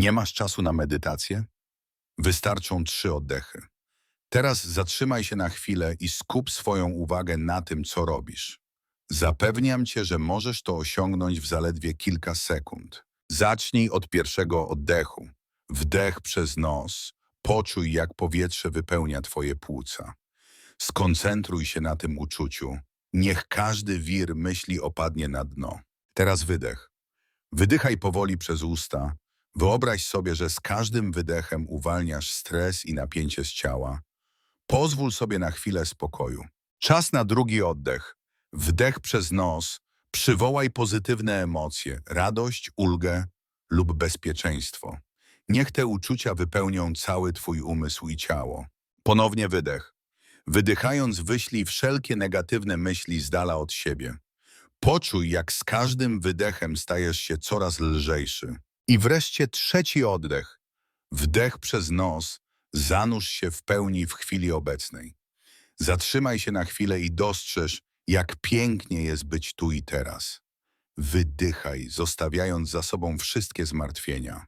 Nie masz czasu na medytację? Wystarczą trzy oddechy. Teraz zatrzymaj się na chwilę i skup swoją uwagę na tym, co robisz. Zapewniam cię, że możesz to osiągnąć w zaledwie kilka sekund. Zacznij od pierwszego oddechu. Wdech przez nos. Poczuj, jak powietrze wypełnia twoje płuca. Skoncentruj się na tym uczuciu. Niech każdy wir myśli opadnie na dno. Teraz wydech. Wydychaj powoli przez usta. Wyobraź sobie, że z każdym wydechem uwalniasz stres i napięcie z ciała. Pozwól sobie na chwilę spokoju. Czas na drugi oddech. Wdech przez nos. Przywołaj pozytywne emocje, radość, ulgę lub bezpieczeństwo. Niech te uczucia wypełnią cały twój umysł i ciało. Ponownie wydech. Wydychając wyślij wszelkie negatywne myśli z dala od siebie. Poczuj, jak z każdym wydechem stajesz się coraz lżejszy. I wreszcie trzeci oddech. Wdech przez nos, zanurz się w pełni w chwili obecnej. Zatrzymaj się na chwilę i dostrzeż, jak pięknie jest być tu i teraz. Wydychaj, zostawiając za sobą wszystkie zmartwienia.